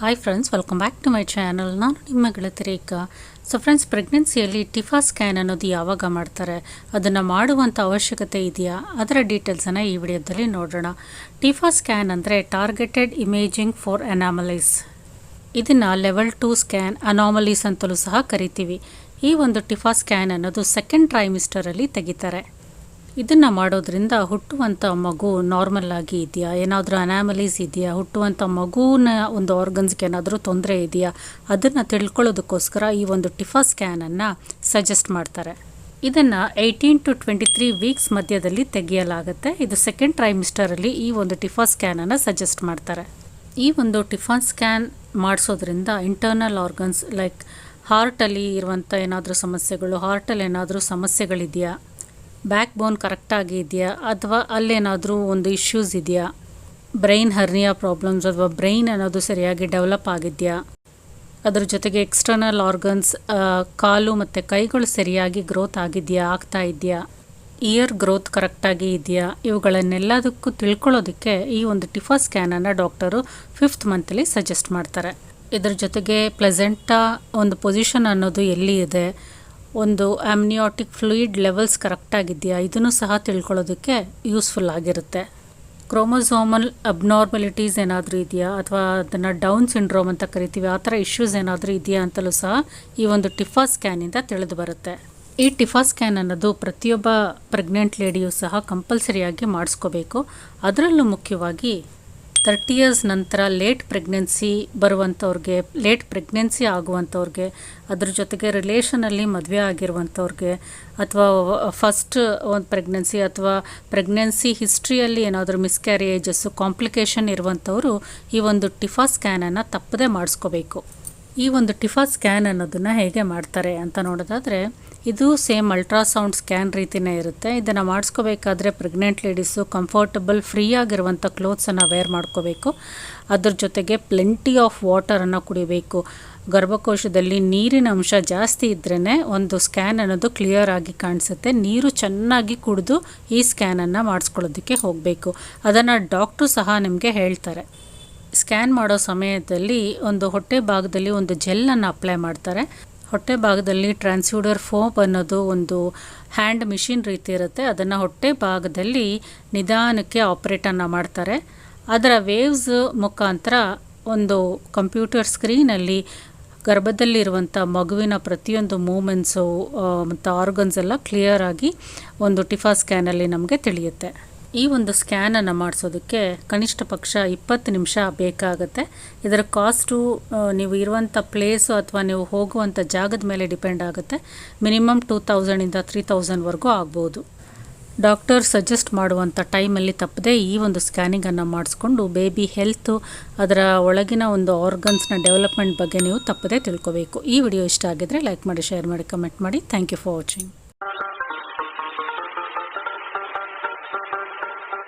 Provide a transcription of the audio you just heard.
Hi friends welcome back to my channel ನಾನು ನಿಮ್ಮ ಗೆಳತಿ ರೇಖಾ. ಸೊ ಫ್ರೆಂಡ್ಸ್ ಪ್ರೆಗ್ನೆನ್ಸಿಯಲ್ಲಿ ಟಿಫಾ ಸ್ಕ್ಯಾನ್ ಅನ್ನೋದು ಯಾವಾಗ ಮಾಡ್ತಾರೆ? ಅದನ್ನು ಮಾಡುವಂಥ ಅವಶ್ಯಕತೆ ಇದೆಯಾ? ಅದರ ಡೀಟೇಲ್ಸನ್ನು ಈ ವಿಡಿಯೋದಲ್ಲಿ ನೋಡೋಣ. ಟಿಫಾ ಸ್ಕ್ಯಾನ್ ಅಂದರೆ ಟಾರ್ಗೆಟೆಡ್ ಇಮೇಜಿಂಗ್ ಫಾರ್ ಅನಾಮಲೀಸ್ ಇದನ್ನು ಲೆವೆಲ್ ಟು ಸ್ಕ್ಯಾನ್ ಅನಾಮಲೀಸ್ ಅಂತಲೂ ಸಹ ಕರಿತೀವಿ. ಈ ಒಂದು ಟಿಫಾ ಸ್ಕ್ಯಾನ್ ಅನ್ನೋದು ಸೆಕೆಂಡ್ ಟ್ರೈಮಿಸ್ಟರಲ್ಲಿ ತೆಗಿತಾರೆ. ಇದನ್ನು ಮಾಡೋದ್ರಿಂದ ಹುಟ್ಟುವಂಥ ಮಗು ನಾರ್ಮಲ್ ಆಗಿ ಇದೆಯಾ? ಏನಾದರೂ ಅನಾಮಲೀಸ್ ಇದೆಯಾ? ಹುಟ್ಟುವಂಥ ಮಗುವಿನ ಒಂದು ಆರ್ಗನ್ಸ್ಗೆ ಏನಾದರೂ ತೊಂದರೆ ಇದೆಯಾ? ಅದನ್ನು ತಿಳ್ಕೊಳ್ಳೋದಕ್ಕೋಸ್ಕರ ಈ ಒಂದು ಟಿಫಾ ಸ್ಕ್ಯಾನನ್ನು ಸಜೆಸ್ಟ್ ಮಾಡ್ತಾರೆ. ಇದನ್ನು eighteen to twenty three weeks ಮಧ್ಯದಲ್ಲಿ ತೆಗೆಯಲಾಗುತ್ತೆ. ಇದು ಸೆಕೆಂಡ್ ಟ್ರೈಮಿಸ್ಟರಲ್ಲಿ ಈ ಒಂದು ಟಿಫಾ ಸ್ಕ್ಯಾನನ್ನು ಸಜೆಸ್ಟ್ ಮಾಡ್ತಾರೆ. ಈ ಒಂದು ಟಿಫಾನ್ ಸ್ಕ್ಯಾನ್ ಮಾಡಿಸೋದ್ರಿಂದ ಇಂಟರ್ನಲ್ ಆರ್ಗನ್ಸ್ ಲೈಕ್ ಹಾರ್ಟಲ್ಲಿ ಇರುವಂಥ ಏನಾದರೂ ಸಮಸ್ಯೆಗಳು ಹಾರ್ಟಲ್ಲಿ ಏನಾದರೂ ಸಮಸ್ಯೆಗಳಿದೆಯಾ? ಬ್ಯಾಕ್ ಬೋನ್ ಕರೆಕ್ಟಾಗಿ ಇದೆಯಾ? ಅಥವಾ ಅಲ್ಲೇನಾದರೂ ಒಂದು ಇಶ್ಯೂಸ್ ಇದೆಯಾ? ಬ್ರೈನ್ ಹರ್ನಿಯಾ ಪ್ರಾಬ್ಲಮ್ಸ್ ಅಥವಾ ಬ್ರೈನ್ ಅನ್ನೋದು ಸರಿಯಾಗಿ ಡೆವಲಪ್ ಆಗಿದೆಯಾ? ಅದ್ರ ಜೊತೆಗೆ ಎಕ್ಸ್ಟರ್ನಲ್ ಆರ್ಗನ್ಸ್ ಕಾಲು ಮತ್ತು ಕೈಗಳು ಸರಿಯಾಗಿ ಗ್ರೋತ್ ಆಗಿದೆಯಾ, ಆಗ್ತಾ ಇದೆಯಾ? ಇಯರ್ ಗ್ರೋತ್ ಕರೆಕ್ಟಾಗಿ ಇದೆಯಾ? ಇವುಗಳನ್ನೆಲ್ಲದಕ್ಕೂ ತಿಳ್ಕೊಳ್ಳೋದಕ್ಕೆ ಈ ಒಂದು ಟಿಫಾ ಸ್ಕ್ಯಾನನ್ನು ಡಾಕ್ಟರು ಫಿಫ್ತ್ ಮಂತಲ್ಲಿ ಸಜೆಸ್ಟ್ ಮಾಡ್ತಾರೆ. ಇದರ ಜೊತೆಗೆ ಪ್ಲೆಸೆಂಟ ಒಂದು ಪೊಸಿಷನ್ ಅನ್ನೋದು ಎಲ್ಲಿ ಇದೆ? ಒಂದು ಆಮ್ನಿಯಾಟಿಕ್ ಫ್ಲೂಯಿಡ್ ಲೆವೆಲ್ಸ್ ಕರೆಕ್ಟಾಗಿದೆಯಾ ಇದನ್ನು ಸಹ ತಿಳ್ಕೊಳ್ಳೋದಕ್ಕೆ ಯೂಸ್ಫುಲ್ ಆಗಿರುತ್ತೆ. ಕ್ರೋಮೋಸೋಮಲ್ ಅಬ್ನಾರ್ಮಲಿಟೀಸ್ ಏನಾದರೂ ಇದೆಯಾ? ಅಥವಾ ಅದನ್ನು ಡೌನ್ ಸಿಂಡ್ರೋಮ್ ಅಂತ ಕರಿತೀವಿ, ಆ ಥರ ಇಶ್ಯೂಸ್ ಏನಾದರೂ ಇದೆಯಾ ಅಂತಲೂ ಸಹ ಈ ಒಂದು ಟಿಫಾ ಸ್ಕ್ಯಾನಿಂದ ತಿಳಿದು ಬರುತ್ತೆ. ಈ ಟಿಫಾ ಸ್ಕ್ಯಾನ್ ಅನ್ನೋದು ಪ್ರತಿಯೊಬ್ಬ ಪ್ರೆಗ್ನೆಂಟ್ ಲೇಡಿಯೂ ಸಹ ಕಂಪಲ್ಸರಿಯಾಗಿ ಮಾಡಿಸ್ಕೋಬೇಕು. ಅದರಲ್ಲೂ ಮುಖ್ಯವಾಗಿ ತರ್ಟಿ ಇಯರ್ಸ್ ನಂತರ ಲೇಟ್ ಪ್ರೆಗ್ನೆನ್ಸಿ ಬರುವಂಥವ್ರಿಗೆ ಲೇಟ್ ಪ್ರೆಗ್ನೆನ್ಸಿ ಆಗುವಂಥವ್ರಿಗೆ ಅದ್ರ ಜೊತೆಗೆ ರಿಲೇಷನಲ್ಲಿ ಮದುವೆ ಆಗಿರುವಂಥವ್ರಿಗೆ ಅಥವಾ ಫಸ್ಟ್ ಒಂದು ಪ್ರೆಗ್ನೆನ್ಸಿ ಅಥವಾ ಪ್ರೆಗ್ನೆನ್ಸಿ ಹಿಸ್ಟ್ರಿಯಲ್ಲಿ ಏನಾದರೂ ಮಿಸ್ಕ್ಯಾರೇಜಸ್ಸು ಕಾಂಪ್ಲಿಕೇಶನ್ ಇರುವಂಥವರು ಈ ಒಂದು ಟಿಫಾ ಸ್ಕ್ಯಾನನ್ನು ತಪ್ಪದೇ ಮಾಡಿಸ್ಕೋಬೇಕು. ಈ ಒಂದು ಟಿಫಾ ಸ್ಕ್ಯಾನ್ ಅನ್ನೋದನ್ನು ಹೇಗೆ ಮಾಡ್ತಾರೆ ಅಂತ ನೋಡೋದಾದರೆ, ಇದು ಸೇಮ್ ಅಲ್ಟ್ರಾಸೌಂಡ್ ಸ್ಕ್ಯಾನ್ ರೀತಿಯೇ ಇರುತ್ತೆ. ಇದನ್ನು ಮಾಡಿಸ್ಕೋಬೇಕಾದ್ರೆ ಪ್ರೆಗ್ನೆಂಟ್ ಲೇಡೀಸು ಕಂಫರ್ಟಬಲ್ ಫ್ರೀ ಆಗಿರುವಂಥ ಕ್ಲೋತ್ಸನ್ನು ವೇರ್ ಮಾಡ್ಕೋಬೇಕು. ಅದ್ರ ಜೊತೆಗೆ ಪ್ಲೆಂಟಿ ಆಫ್ ವಾಟರನ್ನು ಕುಡಿಬೇಕು. ಗರ್ಭಕೋಶದಲ್ಲಿ ನೀರಿನ ಅಂಶ ಜಾಸ್ತಿ ಇದ್ರೇ ಒಂದು ಸ್ಕ್ಯಾನ್ ಅನ್ನೋದು ಕ್ಲಿಯರ್ ಆಗಿ ಕಾಣಿಸುತ್ತೆ. ನೀರು ಚೆನ್ನಾಗಿ ಕುಡಿದು ಈ ಸ್ಕ್ಯಾನನ್ನು ಮಾಡಿಸ್ಕೊಳ್ಳೋದಕ್ಕೆ ಹೋಗಬೇಕು. ಅದನ್ನು ಡಾಕ್ಟ್ರು ಸಹ ನಿಮಗೆ ಹೇಳ್ತಾರೆ. ಸ್ಕ್ಯಾನ್ ಮಾಡೋ ಸಮಯದಲ್ಲಿ ಒಂದು ಹೊಟ್ಟೆ ಭಾಗದಲ್ಲಿ ಒಂದು ಜೆಲ್ಲನ್ನು ಅಪ್ಲೈ ಮಾಡ್ತಾರೆ. ಹೊಟ್ಟೆ ಭಾಗದಲ್ಲಿ ಟ್ರಾನ್ಸ್ಯೂಡರ್ ಫೋಪ್ ಅನ್ನೋದು ಒಂದು ಹ್ಯಾಂಡ್ ಮಿಷಿನ್ ರೀತಿ ಇರುತ್ತೆ. ಅದನ್ನು ಹೊಟ್ಟೆ ಭಾಗದಲ್ಲಿ ನಿಧಾನಕ್ಕೆ ಆಪ್ರೇಟನ್ನು ಮಾಡ್ತಾರೆ. ಅದರ ವೇವ್ಸ್ ಮುಖಾಂತರ ಒಂದು ಕಂಪ್ಯೂಟರ್ ಸ್ಕ್ರೀನಲ್ಲಿ ಗರ್ಭದಲ್ಲಿರುವಂಥ ಮಗುವಿನ ಪ್ರತಿಯೊಂದು ಮೂಮೆಂಟ್ಸು ಮತ್ತು ಆರ್ಗನ್ಸ್ ಎಲ್ಲ ಕ್ಲಿಯರ್ ಆಗಿ ಒಂದು ಟಿಫಾ ಸ್ಕ್ಯಾನಲ್ಲಿ ನಮಗೆ ತಿಳಿಯುತ್ತೆ. ಈ ಒಂದು ಸ್ಕ್ಯಾನನ್ನು ಮಾಡಿಸೋದಕ್ಕೆ ಕನಿಷ್ಠ ಪಕ್ಷ ಇಪ್ಪತ್ತು ನಿಮಿಷ ಬೇಕಾಗುತ್ತೆ. ಇದರ ಕಾಸ್ಟು ನೀವು ಇರುವಂಥ ಪ್ಲೇಸು ಅಥವಾ ನೀವು ಹೋಗುವಂಥ ಜಾಗದ ಮೇಲೆ ಡಿಪೆಂಡ್ ಆಗುತ್ತೆ. ಮಿನಿಮಮ್ ಟೂ ತೌಸಂಡಿಂದ ತ್ರೀ ತೌಸಂಡ್ವರೆಗೂ ಆಗ್ಬೋದು. ಡಾಕ್ಟರ್ ಸಜೆಸ್ಟ್ ಮಾಡುವಂಥ ಟೈಮಲ್ಲಿ ತಪ್ಪದೆ ಈ ಒಂದು ಸ್ಕ್ಯಾನಿಂಗನ್ನು ಮಾಡಿಸ್ಕೊಂಡು ಬೇಬಿ ಹೆಲ್ತು ಅದರ ಒಳಗಿನ ಒಂದು ಆರ್ಗನ್ಸ್ನ ಡೆವಲಪ್ಮೆಂಟ್ ಬಗ್ಗೆ ನೀವು ತಪ್ಪದೇ ತಿಳ್ಕೊಬೇಕು. ಈ ವಿಡಿಯೋ ಇಷ್ಟ ಆಗಿದ್ರೆ ಲೈಕ್ ಮಾಡಿ ಶೇರ್ ಮಾಡಿ ಕಮೆಂಟ್ ಮಾಡಿ. Thank you for watching